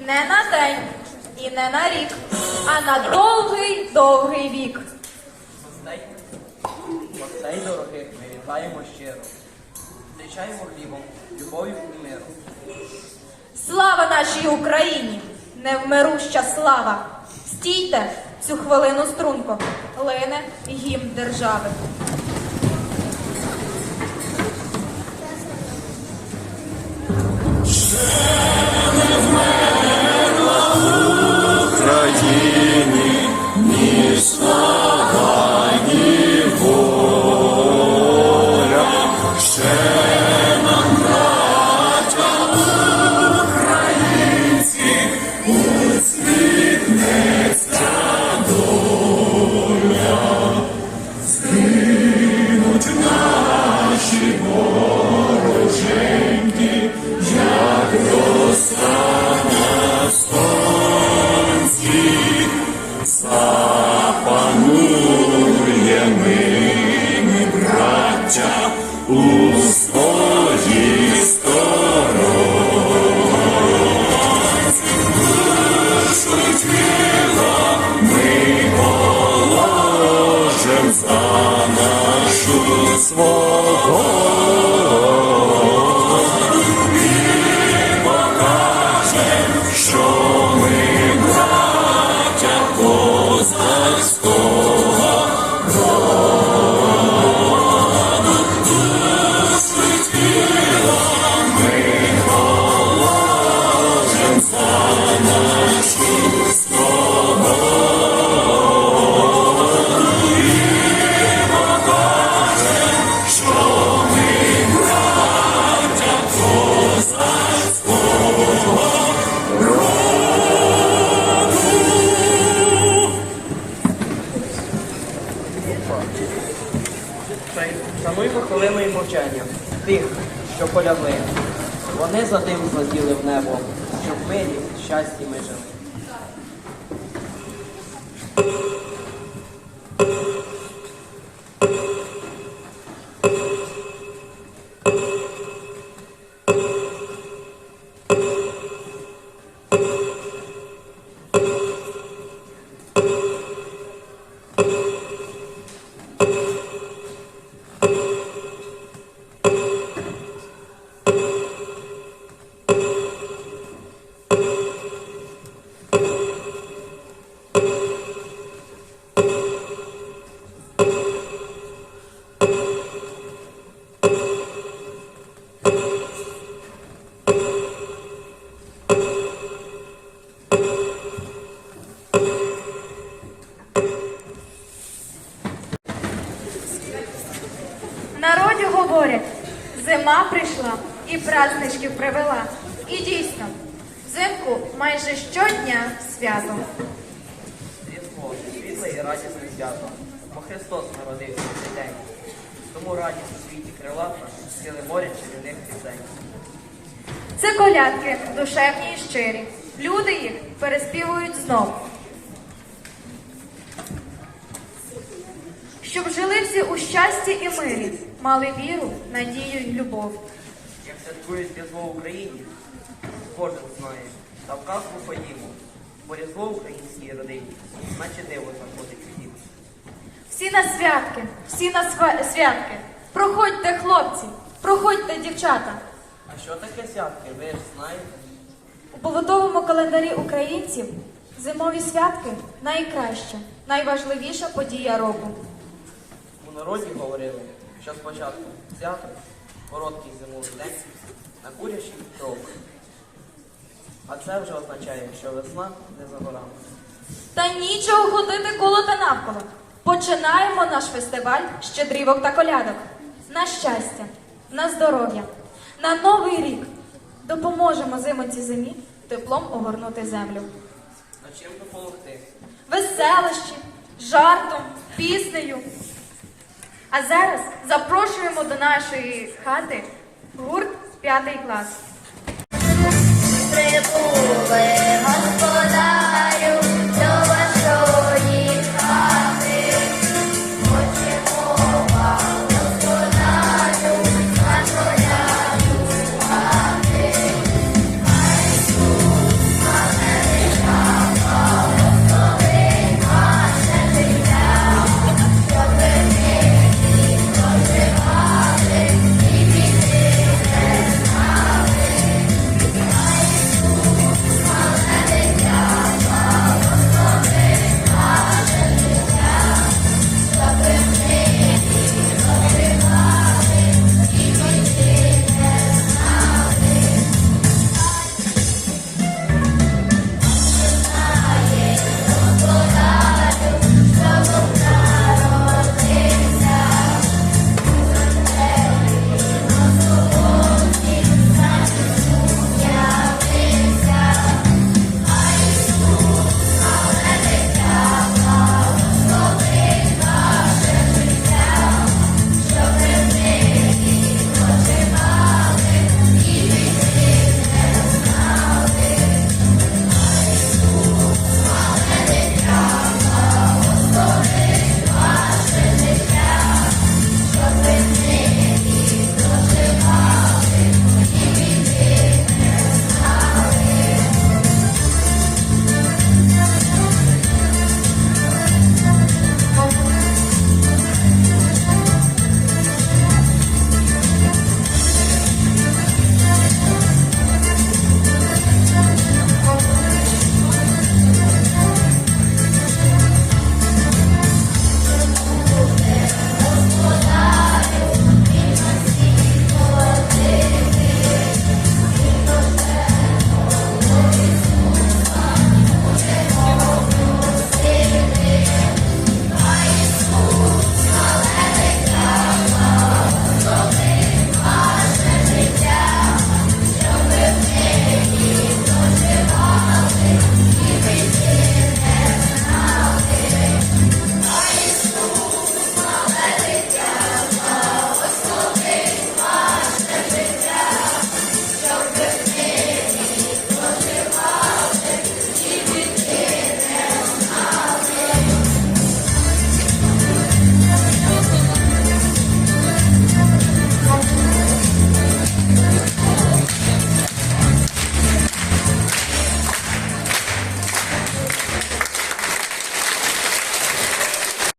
не на день і не на рік, а на довгий довгий вік. Гостей, дорогих ми вітаємо щиро. Зустрічаємо хлібом, любов'ю і миром. Слава нашій Україні! Невмируща слава! Стійте цю хвилину струнко, лине гімн держави. Шануймо хвилиною мовчання тих, що полягли. Вони за тим злетіли в небо, щоб мирі, щасті ми жили. Народі говорять, зима прийшла і праздничків привела. І дійсно, взимку майже щодня свято. Різдво, світле і радісне свято, бо Христос народився в цей день. Тому радість у світі крилата, сили моря чарівних пісень. Це колядки душевні і щирі. Люди їх переспівують знов. Щоб жили всі у щасті і мирі, мали віру, надію й любов. Як святкують Різдво в Україні, кожен знає, та в казку ходімо, бо Різдво в українській родині, наче диво заходить в дім. Всі на святки, всі на святки. Проходьте, хлопці, проходьте, дівчата. А що таке святки, ви ж знаєте? У побутовому календарі українців зимові святки найкраща, найважливіша подія року. У народі говорили, що спочатку свято, короткий зимовий день, на курячий крок. А це вже означає, що весна не за горами. Та нічого ходити коло та навколо. Починаємо наш фестиваль щедрівок та колядок. На щастя, на здоров'я, на новий рік. Допоможемо зимонці зимі теплом огорнути землю. А чим допомогти? Веселощі, жартом, піснею. А зараз запрошуємо до нашої хати гурт п'ятий клас.